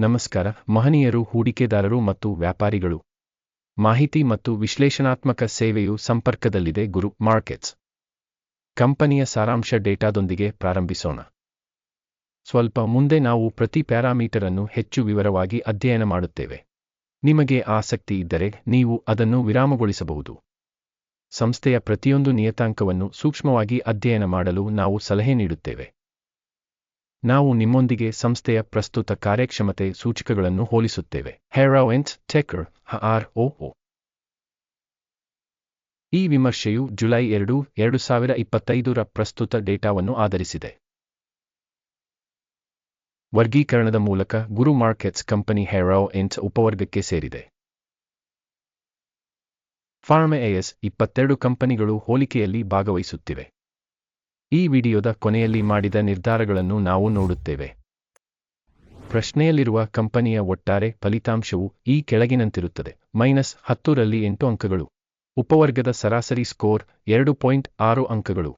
ನಮಸ್ಕಾರ, ಮಹನೀಯರು, ಹೂಡಿಕೆದಾರರು ಮತ್ತು ವ್ಯಾಪಾರಿಗಳು. ಮಾಹಿತಿ ಮತ್ತು ವಿಶ್ಲೇಷಣಾತ್ಮಕ ಸೇವೆಯು ಸಂಪರ್ಕದಲ್ಲಿದೆ, ಗುರು ಮಾರ್ಕೆಟ್ಸ್. ಕಂಪನಿಯ ಸಾರಾಂಶ ಡೇಟಾದೊಂದಿಗೆ ಪ್ರಾರಂಭಿಸೋಣ. ಸ್ವಲ್ಪ ಮುಂದೆ ನಾವು ಪ್ರತಿ ಪ್ಯಾರಾಮೀಟರ್ ಅನ್ನು ಹೆಚ್ಚು ವಿವರವಾಗಿ ಅಧ್ಯಯನ ಮಾಡುತ್ತೇವೆ. ನಿಮಗೆ ಆಸಕ್ತಿ ಇದ್ದರೆ ನೀವು ಅದನ್ನು ವಿರಾಮಗೊಳಿಸಬಹುದು. ಸಂಸ್ಥೆಯ ಪ್ರತಿಯೊಂದು ನಿಯತಾಂಕವನ್ನು ಸೂಕ್ಷ್ಮವಾಗಿ ಅಧ್ಯಯನ ಮಾಡಲು ನಾವು ಸಲಹೆ ನೀಡುತ್ತೇವೆ. ನಾವು ನಿಮ್ಮೊಂದಿಗೆ ಸಂಸ್ಥೆಯ ಪ್ರಸ್ತುತ ಕಾರ್ಯಕ್ಷಮತೆ ಸೂಚಕಗಳನ್ನು ಹೋಲಿಸುತ್ತೇವೆ. ಹೆರಾವೆಂಟ್ ಟೆಕರ್ ಆರ್ ಒ ಈ ವಿಮರ್ಶೆಯು ಜುಲೈ ಎರಡು ಎರಡು ಸಾವಿರ ಇಪ್ಪತ್ತೈದರ ಪ್ರಸ್ತುತ ಡೇಟಾವನ್ನು ಆಧರಿಸಿದೆ. ವರ್ಗೀಕರಣದ ಮೂಲಕ ಗುರು ಮಾರ್ಕೆಟ್ಸ್ ಕಂಪನಿ ಹೆರಾವ್ ಎಂಟ್ ಉಪವರ್ಗಕ್ಕೆ ಸೇರಿದೆ. ಫಾರ್ಮೆಎಎಸ್ ಇಪ್ಪತ್ತೆರಡು ಕಂಪನಿಗಳು ಹೋಲಿಕೆಯಲ್ಲಿ ಭಾಗವಹಿಸುತ್ತಿವೆ. ಈ ವಿಡಿಯೋದ ಕೊನೆಯಲ್ಲಿ ಮಾಡಿದ ನಿರ್ಧಾರಗಳನ್ನು ನಾವು ನೋಡುತ್ತೇವೆ. ಪ್ರಶ್ನೆಯಲ್ಲಿರುವ ಕಂಪನಿಯ ಒಟ್ಟಾರೆ ಫಲಿತಾಂಶವು ಈ ಕೆಳಗಿನಂತಿರುತ್ತದೆ. ಮೈನಸ್ ಹತ್ತರಲ್ಲಿ ಎಂಟು ಅಂಕಗಳು. ಉಪವರ್ಗದ ಸರಾಸರಿ ಸ್ಕೋರ್ ಎರಡು ಪಾಯಿಂಟ್ ಆರು ಅಂಕಗಳು.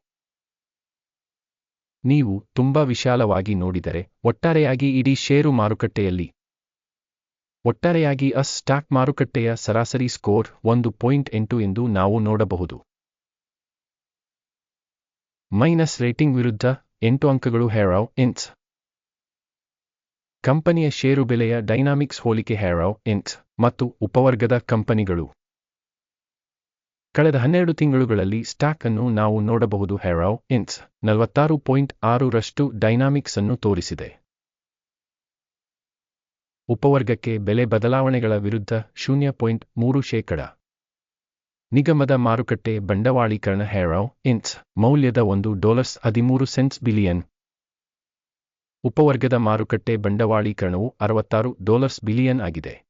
ನೀವು ತುಂಬಾ ವಿಶಾಲವಾಗಿ ನೋಡಿದರೆ ಒಟ್ಟಾರೆಯಾಗಿ ಇಡೀ ಷೇರು ಮಾರುಕಟ್ಟೆಯಲ್ಲಿ. ಒಟ್ಟಾರೆಯಾಗಿ ಅಸ್ ಸ್ಟಾಕ್ ಮಾರುಕಟ್ಟೆಯ ಸರಾಸರಿ ಸ್ಕೋರ್ ಒಂದು ಪಾಯಿಂಟ್ ಎಂಟು ಎಂದು ನಾವು ನೋಡಬಹುದು. ಮೈನಸ್ ರೇಟಿಂಗ್ ವಿರುದ್ಧ ಎಂಟು ಅಂಕಗಳು ಹೇರಾವ್ ಇನ್ಸ್ ಕಂಪನಿಯ ಷೇರು ಬೆಲೆಯ ಡೈನಾಮಿಕ್ಸ್ ಹೋಲಿಕೆ ಹೇರಾವ್ ಇನ್ಸ್ ಮತ್ತು ಉಪವರ್ಗದ ಕಂಪನಿಗಳು. ಕಳೆದ ಹನ್ನೆರಡು ತಿಂಗಳುಗಳಲ್ಲಿ ಸ್ಟಾಕ್ ಅನ್ನು ನಾವು ನೋಡಬಹುದು ಹೇರಾವ್ ಇನ್ಸ್ ನಲವತ್ತಾರು ಪಾಯಿಂಟ್ ಆರರಷ್ಟು ಡೈನಾಮಿಕ್ಸ್ ಅನ್ನು ತೋರಿಸಿದೆ. ಉಪವರ್ಗಕ್ಕೆ ಬೆಲೆ ಬದಲಾವಣೆಗಳ ವಿರುದ್ಧ ಶೂನ್ಯ ಪಾಯಿಂಟ್ ಮೂರು ಶೇಕಡ. ನಿಗಮದ ಮಾರುಕಟ್ಟೆ ಬಂಡವಾಳೀಕರಣ ಹೆರೋ ಇನ್ಸ್ ಮೌಲ್ಯದ ಒಂದು ಡಾಲರ್ಸ್ ಹದಿಮೂರು ಸೆಂಟ್ಸ್ ಬಿಲಿಯನ್. ಉಪವರ್ಗದ ಮಾರುಕಟ್ಟೆ ಬಂಡವಾಳೀಕರಣವು ಅರವತ್ತಾರು ಡಾಲರ್ಸ್ ಬಿಲಿಯನ್ ಆಗಿದೆ.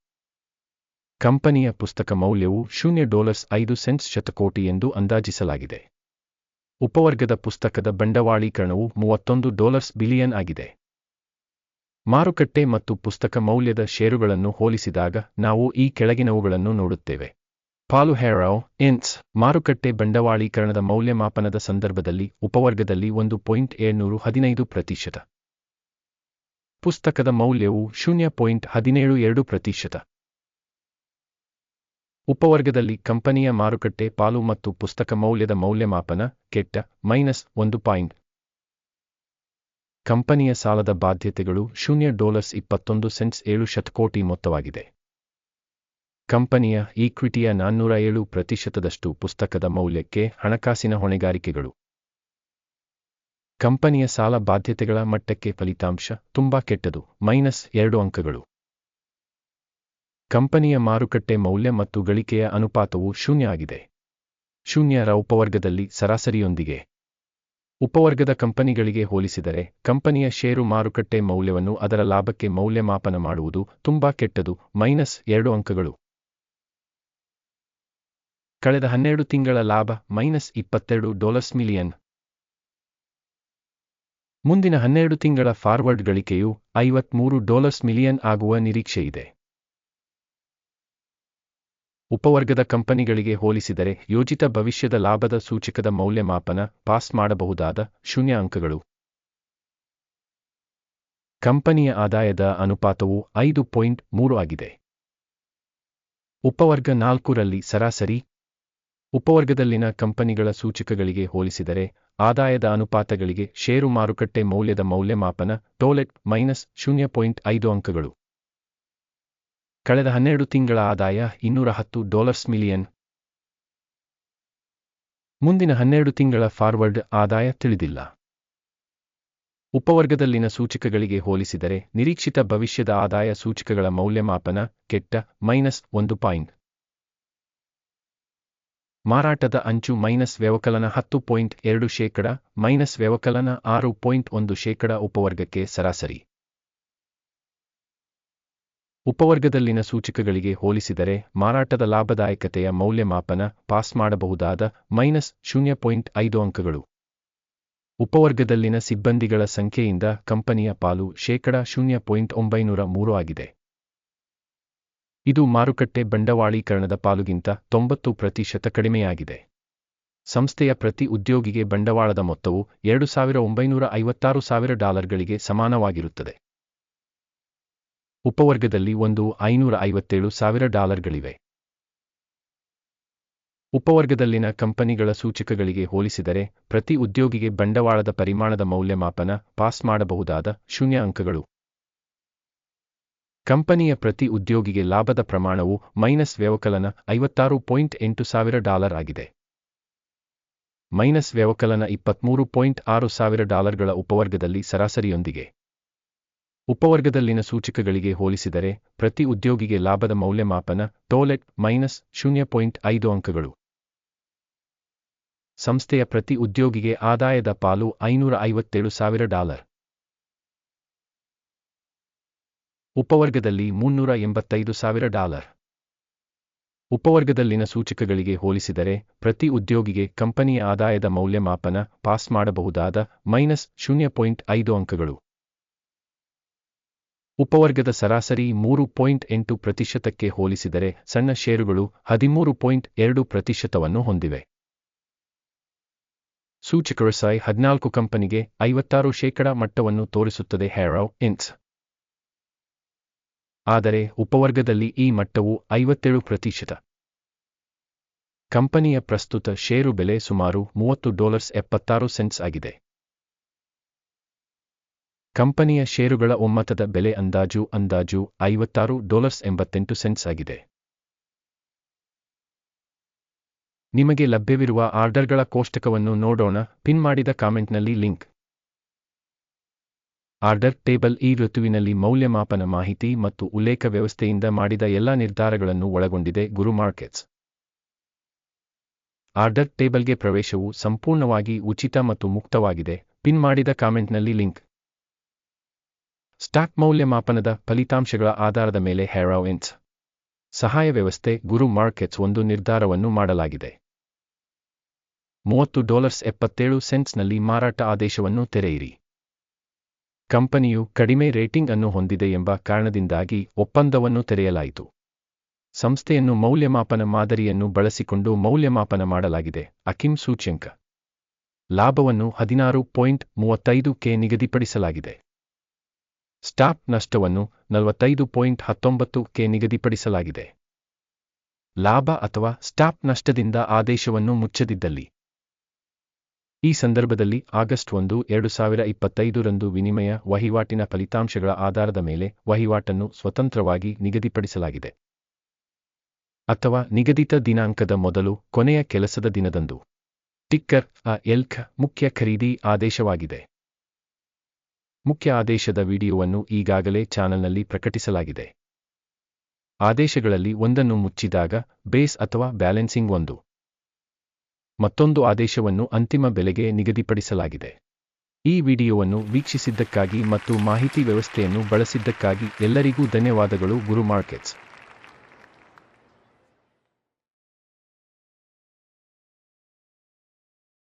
ಕಂಪನಿಯ ಪುಸ್ತಕ ಮೌಲ್ಯವು ಶೂನ್ಯ ಡಾಲರ್ಸ್ ಐದು ಸೆಂಟ್ಸ್ ಶತಕೋಟಿ ಎಂದು ಅಂದಾಜಿಸಲಾಗಿದೆ. ಉಪವರ್ಗದ ಪುಸ್ತಕದ ಬಂಡವಾಳೀಕರಣವು ಮೂವತ್ತೊಂದು ಡಾಲರ್ಸ್ ಬಿಲಿಯನ್ ಆಗಿದೆ. ಮಾರುಕಟ್ಟೆ ಮತ್ತು ಪುಸ್ತಕ ಮೌಲ್ಯದ ಷೇರುಗಳನ್ನು ಹೋಲಿಸಿದಾಗ ನಾವು ಈ ಕೆಳಗಿನವುಗಳನ್ನು ನೋಡುತ್ತೇವೆ. ಪಾಲು ಹೆರಾವ್ ಇನ್ಸ್ ಮಾರುಕಟ್ಟೆ ಬಂಡವಾಳೀಕರಣದ ಮೌಲ್ಯಮಾಪನದ ಸಂದರ್ಭದಲ್ಲಿ ಉಪವರ್ಗದಲ್ಲಿ ಒಂದು ಪಾಯಿಂಟ್ ಏಳ್ನೂರು ಹದಿನೈದು ಪ್ರತಿಶತ. ಪುಸ್ತಕದ ಮೌಲ್ಯವು ಶೂನ್ಯ ಪಾಯಿಂಟ್ ಹದಿನೇಳು ಎರಡು ಪ್ರತಿಶತ. ಉಪವರ್ಗದಲ್ಲಿ ಕಂಪನಿಯ ಮಾರುಕಟ್ಟೆ, ಪಾಲು ಮತ್ತು ಪುಸ್ತಕ ಮೌಲ್ಯದ ಮೌಲ್ಯಮಾಪನ ಕೆಟ್ಟ, ಮೈನಸ್ ಒಂದು ಪಾಯಿಂಟ್. ಕಂಪನಿಯ ಸಾಲದ ಬಾಧ್ಯತೆಗಳು ಶೂನ್ಯ ಡಾಲರ್ಸ್ ಇಪ್ಪತ್ತೊಂದು ಸೆಂಟ್ಸ್ ಏಳು ಶತಕೋಟಿ ಮೊತ್ತವಾಗಿದೆ. ಕಂಪನಿಯ ಈಕ್ವಿಟಿಯ ನಾನ್ನೂರ ಏಳು ಪ್ರತಿಶತದಷ್ಟು ಪುಸ್ತಕದ ಮೌಲ್ಯಕ್ಕೆ ಹಣಕಾಸಿನ ಹೊಣೆಗಾರಿಕೆಗಳು. ಕಂಪನಿಯ ಸಾಲ ಬಾಧ್ಯತೆಗಳ ಮಟ್ಟಕ್ಕೆ ಫಲಿತಾಂಶ ತುಂಬಾ ಕೆಟ್ಟದು, ಮೈನಸ್ ಎರಡು ಅಂಕಗಳು. ಕಂಪನಿಯ ಮಾರುಕಟ್ಟೆ ಮೌಲ್ಯ ಮತ್ತು ಗಳಿಕೆಯ ಅನುಪಾತವು ಶೂನ್ಯ ಆಗಿದೆ. ಶೂನ್ಯರ ಉಪವರ್ಗದಲ್ಲಿ ಸರಾಸರಿಯೊಂದಿಗೆ. ಉಪವರ್ಗದ ಕಂಪನಿಗಳಿಗೆ ಹೋಲಿಸಿದರೆ, ಕಂಪನಿಯ ಷೇರು ಮಾರುಕಟ್ಟೆ ಮೌಲ್ಯವನ್ನು ಅದರ ಲಾಭಕ್ಕೆ ಮೌಲ್ಯಮಾಪನ ಮಾಡುವುದು ತುಂಬಾ ಕೆಟ್ಟದು, ಮೈನಸ್ ಎರಡು ಅಂಕಗಳು. ಕಳೆದ ಹನ್ನೆರಡು ತಿಂಗಳ ಲಾಭ ಮೈನಸ್ ಇಪ್ಪತ್ತೆರಡು ಡಾಲರ್ಸ್ ಮಿಲಿಯನ್. ಮುಂದಿನ ಹನ್ನೆರಡು ತಿಂಗಳ ಫಾರ್ವರ್ಡ್ ಗಳಿಕೆಯು ಐವತ್ಮೂರು ಡಾಲರ್ಸ್ ಮಿಲಿಯನ್ ಆಗುವ ನಿರೀಕ್ಷೆಯಿದೆ. ಉಪವರ್ಗದ ಕಂಪನಿಗಳಿಗೆ ಹೋಲಿಸಿದರೆ ಯೋಜಿತ ಭವಿಷ್ಯದ ಲಾಭದ ಸೂಚಕದ ಮೌಲ್ಯಮಾಪನ ಪಾಸ್ ಮಾಡಬಹುದಾದ ಶೂನ್ಯ ಅಂಕಗಳು ಕಂಪನಿಯ ಆದಾಯದ ಅನುಪಾತವು ಐದು ಪಾಯಿಂಟ್ ಮೂರು ಆಗಿದೆ. ಉಪವರ್ಗ ನಾಲ್ಕರಲ್ಲಿ ಸರಾಸರಿ ಉಪವರ್ಗದಲ್ಲಿನ ಕಂಪನಿಗಳ ಸೂಚಕಗಳಿಗೆ ಹೋಲಿಸಿದರೆ, ಆದಾಯದ ಅನುಪಾತಗಳಿಗೆ ಷೇರು ಮಾರುಕಟ್ಟೆ ಮೌಲ್ಯದ ಮೌಲ್ಯಮಾಪನ ಟೋಲೆಟ್ ಮೈನಸ್ ಶೂನ್ಯ ಪಾಯಿಂಟ್ ಐದು ಅಂಕಗಳು. ಕಳೆದ ಹನ್ನೆರಡು ತಿಂಗಳ ಆದಾಯ ಇನ್ನೂರ ಹತ್ತು ಡಾಲರ್ಸ್ ಮಿಲಿಯನ್. ಮುಂದಿನ ಹನ್ನೆರಡು ತಿಂಗಳ ಫಾರ್ವರ್ಡ್ ಆದಾಯ ತಿಳಿದಿಲ್ಲ. ಉಪವರ್ಗದಲ್ಲಿನ ಸೂಚಕಗಳಿಗೆ ಹೋಲಿಸಿದರೆ, ನಿರೀಕ್ಷಿತ ಭವಿಷ್ಯದ ಆದಾಯ ಸೂಚಕಗಳ ಮೌಲ್ಯಮಾಪನ ಕೆಟ್ಟ ಮೈನಸ್ ಒಂದು ಪಾಯಿಂಟ್ ಮಾರಾಟದ ಅಂಚು ಮೈನಸ್ ವ್ಯವಕಲನ ಹತ್ತು ಪಾಯಿಂಟ್ ಎರಡು ಶೇಕಡ, ಮೈನಸ್ ವ್ಯವಕಲನ ಆರು ಪಾಯಿಂಟ್ ಒಂದು ಶೇಕಡ ಉಪವರ್ಗಕ್ಕೆ ಸರಾಸರಿ. ಉಪವರ್ಗದಲ್ಲಿನ ಸೂಚಕಗಳಿಗೆ ಹೋಲಿಸಿದರೆ ಮಾರಾಟದ ಲಾಭದಾಯಕತೆಯ ಮೌಲ್ಯಮಾಪನ ಪಾಸ್ ಮಾಡಬಹುದಾದ ಮೈನಸ್ ಶೂನ್ಯ ಪಾಯಿಂಟ್ ಐದು ಅಂಕಗಳು. ಉಪವರ್ಗದಲ್ಲಿನ ಸಿಬ್ಬಂದಿಗಳ ಸಂಖ್ಯೆಯಿಂದ ಕಂಪನಿಯ ಪಾಲು ಶೇಕಡ ಶೂನ್ಯ ಮೂರು ಆಗಿದೆ. ಇದು ಮಾರುಕಟ್ಟೆ ಬಂಡವಾಳೀಕರಣದ ಪಾಲುಗಿಂತ ತೊಂಬತ್ತು ಪ್ರತಿಶತ ಕಡಿಮೆಯಾಗಿದೆ. ಸಂಸ್ಥೆಯ ಪ್ರತಿ ಉದ್ಯೋಗಿಗೆ ಬಂಡವಾಳದ ಮೊತ್ತವು ಎರಡು ಸಾವಿರ ಒಂಬೈನೂರ ಐವತ್ತಾರು ಸಾವಿರ ಡಾಲರ್ಗಳಿಗೆ ಸಮಾನವಾಗಿರುತ್ತದೆ. ಉಪವರ್ಗದಲ್ಲಿ ಒಂದು ಐನೂರ ಐವತ್ತೇಳು ಸಾವಿರ ಡಾಲರ್ಗಳಿವೆ. ಉಪವರ್ಗದಲ್ಲಿನ ಕಂಪನಿಗಳ ಸೂಚಕಗಳಿಗೆ ಹೋಲಿಸಿದರೆ ಪ್ರತಿ ಉದ್ಯೋಗಿಗೆ ಬಂಡವಾಳದ ಪರಿಮಾಣದ ಮೌಲ್ಯಮಾಪನ ಪಾಸ್ ಮಾಡಬಹುದಾದ ಶೂನ್ಯ ಅಂಕಗಳು. ಕಂಪನಿಯ ಪ್ರತಿ ಉದ್ಯೋಗಿಗೆ ಲಾಭದ ಪ್ರಮಾಣವು ಮೈನಸ್ ವ್ಯವಕಲನ ಐವತ್ತಾರು ಪಾಯಿಂಟ್ ಎಂಟು ಸಾವಿರ ಡಾಲರ್ ಆಗಿದೆ. ಮೈನಸ್ ವ್ಯವಕಲನ ಇಪ್ಪತ್ಮೂರು ಪಾಯಿಂಟ್ ಆರು ಸಾವಿರ ಡಾಲರ್ಗಳ ಉಪವರ್ಗದಲ್ಲಿ ಸರಾಸರಿಯೊಂದಿಗೆ. ಉಪವರ್ಗದಲ್ಲಿನ ಸೂಚಕಗಳಿಗೆ ಹೋಲಿಸಿದರೆ ಪ್ರತಿ ಉದ್ಯೋಗಿಗೆ ಲಾಭದ ಮೌಲ್ಯಮಾಪನ ಟೋಲೆಟ್ ಮೈನಸ್ ಶೂನ್ಯ ಪಾಯಿಂಟ್ ಐದು ಅಂಕಗಳು. ಸಂಸ್ಥೆಯ ಪ್ರತಿ ಉದ್ಯೋಗಿಗೆ ಆದಾಯದ ಪಾಲು ಐನೂರ ಐವತ್ತೇಳು ಸಾವಿರ ಡಾಲರ್. ಉಪವರ್ಗದಲ್ಲಿ ಮುನ್ನೂರ ಎಂಬತ್ತೈದು ಸಾವಿರ ಡಾಲರ್. ಉಪವರ್ಗದಲ್ಲಿನ ಸೂಚಕಗಳಿಗೆ ಹೋಲಿಸಿದರೆ, ಪ್ರತಿ ಉದ್ಯೋಗಿಗೆ ಕಂಪನಿಯ ಆದಾಯದ ಮೌಲ್ಯಮಾಪನ ಪಾಸ್ ಮಾಡಬಹುದಾದ ಮೈನಸ್ ಶೂನ್ಯ ಪಾಯಿಂಟ್ ಐದು ಅಂಕಗಳು. ಉಪವರ್ಗದ ಸರಾಸರಿ ಮೂರು ಪಾಯಿಂಟ್ ಎಂಟು ಪ್ರತಿಶತಕ್ಕೆ ಹೋಲಿಸಿದರೆ, ಸಣ್ಣ ಷೇರುಗಳು ಹದಿಮೂರು ಪಾಯಿಂಟ್ ಎರಡು ಪ್ರತಿಶತವನ್ನು ಹೊಂದಿವೆ. ಸೂಚಕರು ಸೈ ಹದಿನಾಲ್ಕು ಕಂಪನಿಗೆ ಐವತ್ತಾರು ಶೇಕಡಾ ಮಟ್ಟವನ್ನು ತೋರಿಸುತ್ತದೆ ಹ್ಯಾರೋ, ಇನ್ಸ್. ಆದರೆ ಉಪವರ್ಗದಲ್ಲಿ ಈ ಮಟ್ಟವು ಐವತ್ತೇಳು ಪ್ರತಿಶತ. ಕಂಪನಿಯ ಪ್ರಸ್ತುತ ಷೇರು ಬೆಲೆ ಸುಮಾರು ಮೂವತ್ತು ಡಾಲರ್ಸ್ ಎಪ್ಪತ್ತಾರು ಸೆಂಟ್ಸ್ ಆಗಿದೆ. ಕಂಪನಿಯ ಷೇರುಗಳ ಒಮ್ಮತದ ಬೆಲೆ ಅಂದಾಜು ಅಂದಾಜು ಐವತ್ತಾರು ಡಾಲರ್ಸ್ ಎಂಬತ್ತೆಂಟು ಸೆಂಟ್ಸ್ ಆಗಿದೆ. ನಿಮಗೆ ಲಭ್ಯವಿರುವ ಆರ್ಡರ್ಗಳ ಕೋಷ್ಟಕವನ್ನು ನೋಡೋಣ. ಪಿನ್ ಮಾಡಿದ ಕಾಮೆಂಟ್ನಲ್ಲಿ ಲಿಂಕ್. ಆರ್ಡರ್ ಟೇಬಲ್ ಈ ಋತುವಿನಲ್ಲಿ ಮೌಲ್ಯಮಾಪನ ಮಾಹಿತಿ ಮತ್ತು ಉಲ್ಲೇಖ ವ್ಯವಸ್ಥೆಯಿಂದ ಮಾಡಿದ ಎಲ್ಲಾ ನಿರ್ಧಾರಗಳನ್ನು ಒಳಗೊಂಡಿದೆ, ಗುರು ಮಾರ್ಕೆಟ್ಸ್. ಆರ್ಡರ್ ಟೇಬಲ್ಗೆ ಪ್ರವೇಶವು ಸಂಪೂರ್ಣವಾಗಿ ಉಚಿತ ಮತ್ತು ಮುಕ್ತವಾಗಿದೆ, ಪಿನ್ ಮಾಡಿದ ಕಾಮೆಂಟ್ನಲ್ಲಿ ಲಿಂಕ್. ಸ್ಟಾಕ್ ಮೌಲ್ಯಮಾಪನದ ಫಲಿತಾಂಶಗಳ ಆಧಾರದ ಮೇಲೆ ಹೆರಾವೆನ್ಸ್ ಸಹಾಯ ವ್ಯವಸ್ಥೆ, ಗುರು ಮಾರ್ಕೆಟ್ಸ್ ಒಂದು ನಿರ್ಧಾರವನ್ನು ಮಾಡಲಾಗಿದೆ. ಮೂವತ್ತು ಡಾಲರ್ಸ್ ಎಪ್ಪತ್ತೇಳು ಸೆಂಟ್ಸ್ನಲ್ಲಿ ಮಾರಾಟ ಆದೇಶವನ್ನು ತೆರೆಯಿರಿ. ಕಂಪನಿಯು ಕಡಿಮೆ ರೇಟಿಂಗ್ ಅನ್ನು ಹೊಂದಿದೆ ಎಂಬ ಕಾರಣದಿಂದಾಗಿ ಒಪ್ಪಂದವನ್ನು ತೆರೆಯಲಾಯಿತು. ಸಂಸ್ಥೆಯನ್ನು ಮೌಲ್ಯಮಾಪನ ಮಾದರಿಯನ್ನು ಬಳಸಿಕೊಂಡು ಮೌಲ್ಯಮಾಪನ ಮಾಡಲಾಗಿದೆ, ಅಕಿಮ್ ಸೂಚ್ಯಂಕ. ಲಾಭವನ್ನು ಹದಿನಾರು ಪಾಯಿಂಟ್ ಮೂವತ್ತೈದು ಕೆ ನಿಗದಿಪಡಿಸಲಾಗಿದೆ. ಸ್ಟಾಪ್ ನಷ್ಟವನ್ನು ನಲವತ್ತೈದು ಪಾಯಿಂಟ್ ಹತ್ತೊಂಬತ್ತು ಕೆ ನಿಗದಿಪಡಿಸಲಾಗಿದೆ. ಲಾಭ ಅಥವಾ ಸ್ಟಾಪ್ ನಷ್ಟದಿಂದ ಆದೇಶವನ್ನು ಮುಚ್ಚದಿದ್ದಲ್ಲಿ. ಈ ಸಂದರ್ಭದಲ್ಲಿ ಆಗಸ್ಟ್ ಒಂದು, ಎರಡು ಸಾವಿರ ಇಪ್ಪತ್ತೈದರಂದು ವಿನಿಮಯ ವಹಿವಾಟಿನ ಫಲಿತಾಂಶಗಳ ಆಧಾರದ ಮೇಲೆ ವಹಿವಾಟನ್ನು ಸ್ವತಂತ್ರವಾಗಿ ನಿಗದಿಪಡಿಸಲಾಗಿದೆ. ಅಥವಾ ನಿಗದಿತ ದಿನಾಂಕದ ಮೊದಲು ಕೊನೆಯ ಕೆಲಸದ ದಿನದಂದು. ಟಿಕ್ಕರ್ ಅ ಎಲ್ಖ ಮುಖ್ಯ ಖರೀದಿ ಆದೇಶವಾಗಿದೆ. ಮುಖ್ಯ ಆದೇಶದ ವಿಡಿಯೋವನ್ನು ಈಗಾಗಲೇ ಚಾನಲ್ನಲ್ಲಿ ಪ್ರಕಟಿಸಲಾಗಿದೆ. ಆದೇಶಗಳಲ್ಲಿ ಒಂದನ್ನು ಮುಚ್ಚಿದಾಗ ಬೇಸ್ ಅಥವಾ ಬ್ಯಾಲೆನ್ಸಿಂಗ್ ಒಂದು. ಮತ್ತೊಂದು ಆದೇಶವನ್ನು ಅಂತಿಮ ಬೆಲೆಗೆ ನಿಗದಿಪಡಿಸಲಾಗಿದೆ. ಈ ವಿಡಿಯೋವನ್ನು ವೀಕ್ಷಿಸಿದ್ದಕ್ಕಾಗಿ ಮತ್ತು ಮಾಹಿತಿ ವ್ಯವಸ್ಥೆಯನ್ನು ಬಳಸಿದ್ದಕ್ಕಾಗಿ ಎಲ್ಲರಿಗೂ ಧನ್ಯವಾದಗಳು ಗುರು ಮಾರ್ಕೆಟ್ಸ್